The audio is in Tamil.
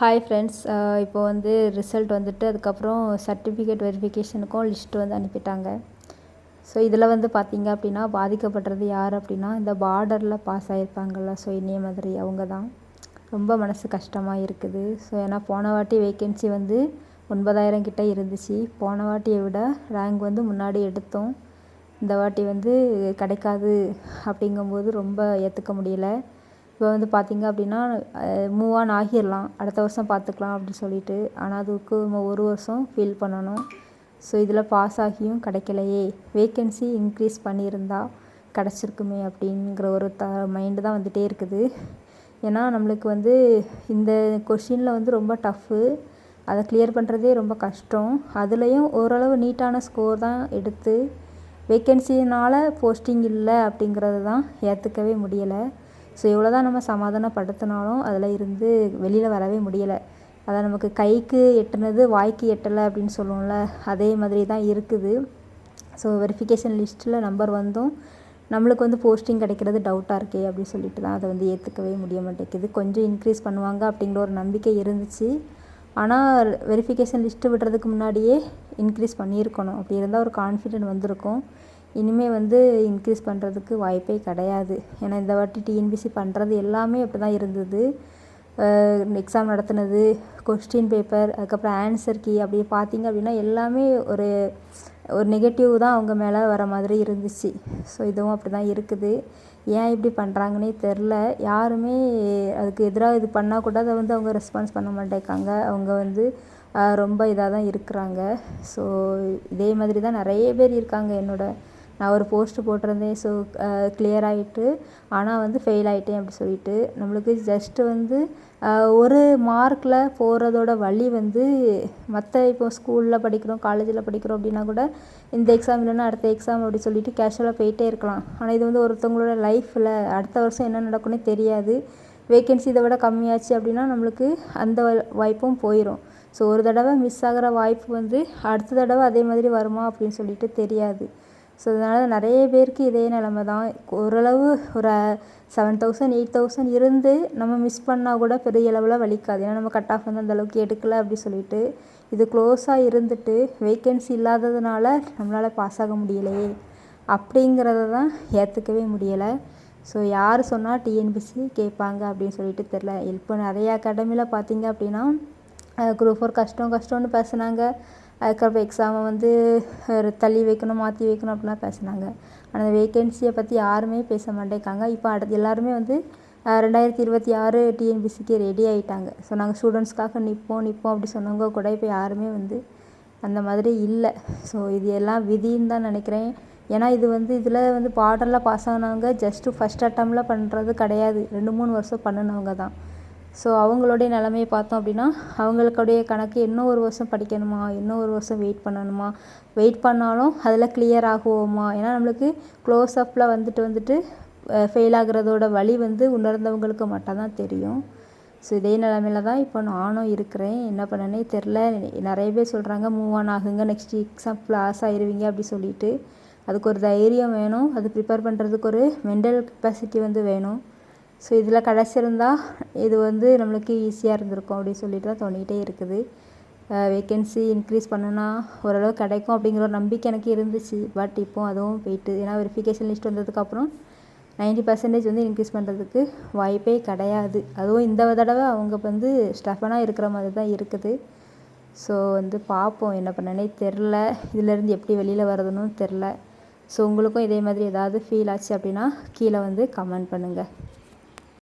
ஹாய் ஃப்ரெண்ட்ஸ் இப்போ வந்து ரிசல்ட் வந்துட்டு அதுக்கப்புறம் சர்டிஃபிகேட் வெரிஃபிகேஷனுக்கும் லிஸ்ட் வந்து அனுப்பிட்டாங்க. ஸோ இதில் வந்து பார்த்தீங்க அப்படின்னா பாதிக்கப்படுறது யார் அப்படின்னா இந்த பார்டரில் பாஸ் ஆகிருப்பாங்கள்ல ஸோ இனிய மாதிரி அவங்க தான். ரொம்ப மனசு கஷ்டமாக இருக்குது. ஸோ ஏன்னா போன வாட்டி வேக்கன்சி வந்து ஒன்பதாயிரம் கிட்டே இருந்துச்சு. போன வாட்டியை விட ரேங்க் வந்து முன்னாடி எடுத்தோம். இந்த வாட்டி வந்து கிடைக்காது அப்படிங்கும்போது ரொம்ப ஏற்றுக்க முடியல. இப்போ வந்து பார்த்திங்க அப்படின்னா மூவ் ஆன் ஆகிடலாம் அடுத்த வருஷம் பார்த்துக்கலாம் அப்படின்னு சொல்லிட்டு. ஆனால் அதுக்கு நம்ம ஒரு வருஷம் ஃபீல் பண்ணணும். ஸோ இதில் பாஸ் ஆகியும் கிடைக்கலையே. வேக்கன்சி இன்க்ரீஸ் பண்ணியிருந்தா கிடச்சிருக்குமே அப்படிங்கிற ஒரு த மைண்டு தான் வந்துகிட்டே இருக்குது. ஏன்னா நம்மளுக்கு வந்து இந்த கொஷினில் வந்து ரொம்ப டஃப்பு அதை கிளியர் பண்ணுறதே ரொம்ப கஷ்டம். அதுலேயும் ஓரளவு நீட்டான ஸ்கோர் தான் எடுத்து வேக்கன்சினால் போஸ்டிங் இல்லை அப்படிங்கிறது தான் ஏற்றுக்கவே முடியலை. ஸோ எவ்வளோ தான் நம்ம சமாதானப்படுத்தினாலும் அதில் இருந்து வெளியில் வரவே முடியலை. அதான் நமக்கு கைக்கு எட்டுனது வாய்க்கு எட்டலை அப்படின்னு சொல்லுவோம்ல அதே மாதிரி தான் இருக்குது. ஸோ வெரிஃபிகேஷன் லிஸ்ட்டில் நம்பர் வந்தும் நம்மளுக்கு வந்து போஸ்டிங் கிடைக்கிறது டவுட்டாக இருக்கே அப்படின்னு சொல்லிட்டு தான் அதை வந்து ஏற்றுக்கவே முடிய மாட்டேங்குது. கொஞ்சம் இன்க்ரீஸ் பண்ணுவாங்க அப்படிங்கிற ஒரு நம்பிக்கை இருந்துச்சு. ஆனால் வெரிஃபிகேஷன் லிஸ்ட்டு விடுறதுக்கு முன்னாடியே இன்க்ரீஸ் பண்ணியிருக்கணும். அப்படி இருந்தால் ஒரு கான்ஃபிடென்ட் வந்திருக்கும். இனிமேல் வந்து இன்க்ரீஸ் பண்ணுறதுக்கு வாய்ப்பே கிடையாது. ஏன்னா இந்த வாட்டி டிஎன்பிசி பண்ணுறது எல்லாமே அப்படி தான் இருந்தது எக்ஸாம் நடத்துனது கொஸ்டின் பேப்பர் அதுக்கப்புறம் ஆன்சர் கீ அப்படி பார்த்திங்க அப்படின்னா எல்லாமே ஒரு ஒரு நெகட்டிவ் தான் அவங்க மேலே வர மாதிரி இருந்துச்சு. ஸோ இதுவும் அப்படி தான் இருக்குது. ஏன் இப்படி பண்ணுறாங்கன்னே தெரில யாருமே அதுக்கு எதிராக இது பண்ணால் கூட அதை வந்து அவங்க ரெஸ்பான்ஸ் பண்ண மாட்டேங்காங்க. அவங்க வந்து ரொம்ப இதாக தான் இருக்கிறாங்க. ஸோ இதே மாதிரி தான் நிறைய பேர் இருக்காங்க என்னோடய நான் ஒரு போஸ்ட்டு போட்டிருந்தேன். ஸோ கிளியர் ஆகிட்டு ஆனால் வந்து ஃபெயில் ஆகிட்டேன் அப்படி சொல்லிட்டு. நம்மளுக்கு ஜஸ்ட்டு வந்து ஒரு மார்க்கில் போகிறதோட வழி வந்து மற்ற இப்போ ஸ்கூலில் படிக்கிறோம் காலேஜில் படிக்கிறோம் அப்படின்னா கூட இந்த எக்ஸாம் இல்லைன்னா அடுத்த எக்ஸாம் அப்படி சொல்லிட்டு கேஷுவலாக போயிட்டே இருக்கலாம். ஆனால் இது வந்து ஒருத்தவங்களோட லைஃப்பில் அடுத்த வருஷம் என்ன நடக்கும்னே தெரியாது. வேக்கன்சி இதை விட கம்மியாச்சு அப்படின்னா நம்மளுக்கு அந்த வாய்ப்பும் போயிடும் ஸோ ஒரு தடவை மிஸ் ஆகிற வாய்ப்பு வந்து அடுத்த தடவை அதே மாதிரி வருமா அப்படின்னு சொல்லிட்டு தெரியாது. ஸோ அதனால் நிறைய பேருக்கு இதே நிலமை தான். ஓரளவு ஒரு செவன் தௌசண்ட் எயிட் தௌசண்ட் இருந்து நம்ம மிஸ் பண்ணால் கூட பெரிய அளவில் வலிக்காது. ஏன்னா நம்ம கட் ஆஃப் வந்து அந்தளவுக்கு எடுக்கலை அப்படி சொல்லிட்டு இது க்ளோஸாக இருந்துட்டு வேக்கன்சி இல்லாததுனால நம்மளால் பாஸ் ஆக முடியலையே அப்படிங்கிறத தான் ஏற்றுக்கவே முடியலை. ஸோ யார் சொன்னால் டிஎன்பிசி கேட்பாங்க அப்படின்னு சொல்லிட்டு தெரில இப்போ நிறைய அகாடமியில் பார்த்தீங்க அப்படின்னா குரூப் ஃபோர் கஷ்டம் கஷ்டம்னு பேசுனாங்க. அதுக்கப்புறம் எக்ஸாமை வந்து தள்ளி வைக்கணும் மாற்றி வைக்கணும் அப்படிலாம் பேசினாங்க. ஆனால் அந்த வேக்கன்சியை பற்றி யாருமே பேச மாட்டேங்காங்க. இப்போ அடுத்து எல்லாருமே வந்து ரெண்டாயிரத்தி இருபத்தி ஆறு டிஎன்பிசிக்கு ரெடி ஆகிட்டாங்க ஸோ நாங்கள் ஸ்டூடெண்ட்ஸ்க்காக நிற்போம் நிற்போம் அப்படி சொன்னவங்க கூட இப்போ யாருமே வந்து அந்த மாதிரி இல்லை. ஸோ இது எல்லாம் விதின்னு தான் நினைக்கிறேன். ஏன்னா இது வந்து இதில் வந்து பாடலில் பாஸ் ஆனவங்க ஜஸ்ட்டு ஃபஸ்ட் அட்டம்ல பண்ணுறது கிடையாது. ரெண்டு மூணு வருஷம் பண்ணினவங்க தான். ஸோ அவங்களுடைய நிலமையை பார்த்தோம் அப்படின்னா அவங்களுக்குடைய கணக்கு இன்னும் ஒரு வருஷம் படிக்கணுமா? இன்னும் ஒரு வருஷம் வெயிட் பண்ணணுமா? வெயிட் பண்ணாலும் அதில் கிளியர் ஆகுவோமா? ஏன்னா நம்மளுக்கு க்ளோஸ் அப்பில் வந்துட்டு வந்துட்டு ஃபெயில் ஆகுறதோட வழி வந்து உணர்ந்தவங்களுக்கு மட்டும்தான் தெரியும். ஸோ இதே நிலமையில தான் இப்போ நானும் இருக்கிறேன். என்ன பண்ணனே தெரில நிறைய பேர் சொல்கிறாங்க மூவ் ஆன் ஆகுங்க. நெக்ஸ்ட் எக்ஸாம் பாஸ் ஆயிடுவீங்க அப்படி சொல்லிட்டு. அதுக்கு ஒரு தைரியம் வேணும். அது ப்ரிப்பேர் பண்ணுறதுக்கு ஒரு மென்டல் கெப்பாசிட்டி வந்து வேணும். ஸோ இதில் கிடச்சிருந்தா இது வந்து நம்மளுக்கு ஈஸியாக இருந்திருக்கும் அப்படின்னு சொல்லிட்டு தான் தோணிகிட்டே இருக்குது. வேக்கன்சி இன்க்ரீஸ் பண்ணுனா ஓரளவு கிடைக்கும் அப்படிங்கிற ஒரு நம்பிக்கை எனக்கு இருந்துச்சு. பட் இப்போ அதுவும் போயிட்டு ஏன்னா வெரிஃபிகேஷன் லிஸ்ட் வந்ததுக்கப்புறம் நைன்ட்டி பர்சன்டேஜ் வந்து இன்க்ரீஸ் பண்ணுறதுக்கு வாய்ப்பே கிடையாது. அதுவும் இந்த தடவை அவங்க வந்து ஸ்டஃபனாக இருக்கிற மாதிரி தான் இருக்குது. ஸோ வந்து பார்ப்போம் என்ன பண்ணனே தெரில. இதிலேருந்து எப்படி வெளியில் வரதுன்னு தெரில. ஸோ உங்களுக்கும் இதே மாதிரி ஏதாவது ஃபீல் ஆச்சு அப்படின்னா கீழே வந்து கமெண்ட் பண்ணுங்கள்